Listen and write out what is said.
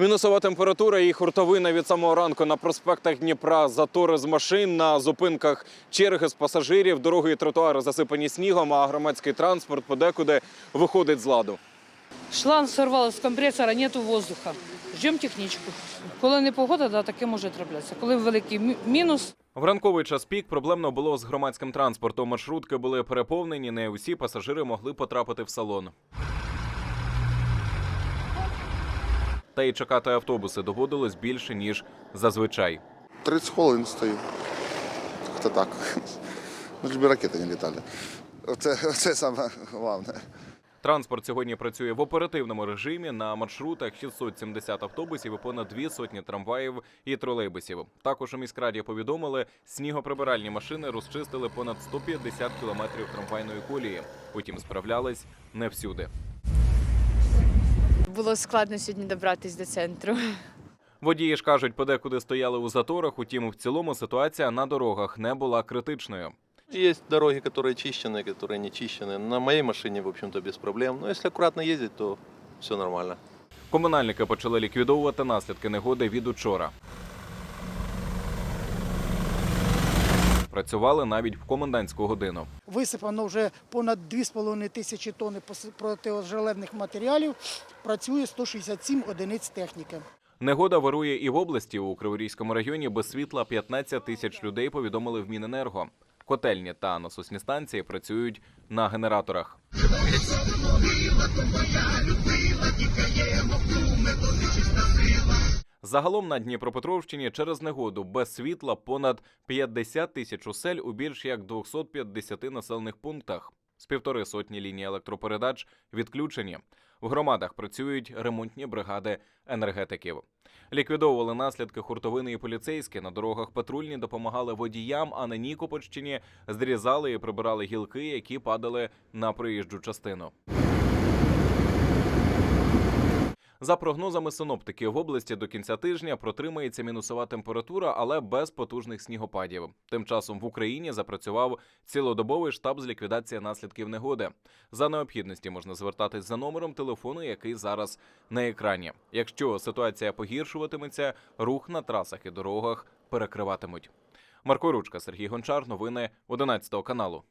Мінусова температура і хуртовина від самого ранку на проспектах Дніпра, затори з машин, на зупинках черги з пасажирів, дороги і тротуари засипані снігом, а громадський транспорт подекуди виходить з ладу. Шланг сорвало з компресора, нету воздуха. Ждемо технічку. Коли не погода, да, таке може траплятися. Коли великий мінус, В ранковий час пік проблемно було з громадським транспортом. Маршрутки були переповнені, не усі пасажири могли потрапити в салон. Та й чекати автобуси доводилось більше ніж зазвичай. 30 хвилин стою. Хто так. Ну, ж ракети не літали. Оце, оце саме головне. Транспорт сьогодні працює в оперативному режимі на маршрутах 670 автобусів і понад дві сотні трамваїв і тролейбусів. Також у міськраді повідомили, снігоприбиральні машини розчистили понад 150 кілометрів трамвайної колії. Утім, справлялись не всюди Було складно сьогодні добратися до центру. Водії ж кажуть, подекуди стояли у заторах. Утім, в цілому ситуація на дорогах не була критичною. Есть дороги, которые чищены, которые не чищены. На моей машине, в общем-то, без проблем. Но если аккуратно ездить, то все нормально. Комунальники почали ліквідовувати наслідки негоди від учора. Працювали навіть в комендантську годину. Висипано вже понад 2,5 тисячі тонн пос- матеріалів. Працює 167 одиниць техніки. Негода вирує і в області. У Криворізькому районі без світла 15 тисяч людей повідомили в Міненерго. Котельні та насосні станції працюють на генераторах. Загалом на Дніпропетровщині через негоду без світла понад 50 тисяч осель у більш як 250 населених пунктах. З півтори сотні ліній електропередач відключені. В громадах працюють ремонтні бригади енергетиків. Ліквідовували наслідки хуртовини і поліцейські. На дорогах патрульні допомагали водіям, а на Нікопольщині зрізали і прибирали гілки, які падали на проїжджу частину. За прогнозами синоптиків, в області до кінця тижня протримається мінусова температура, але без потужних снігопадів. Тим часом в Україні запрацював цілодобовий штаб з ліквідації наслідків негоди. За необхідності можна звертатись за номером телефону, який зараз на екрані. Якщо ситуація погіршуватиметься, рух на трасах і дорогах перекриватимуть. Марко Ручка, Сергій Гончар, новини 11 каналу.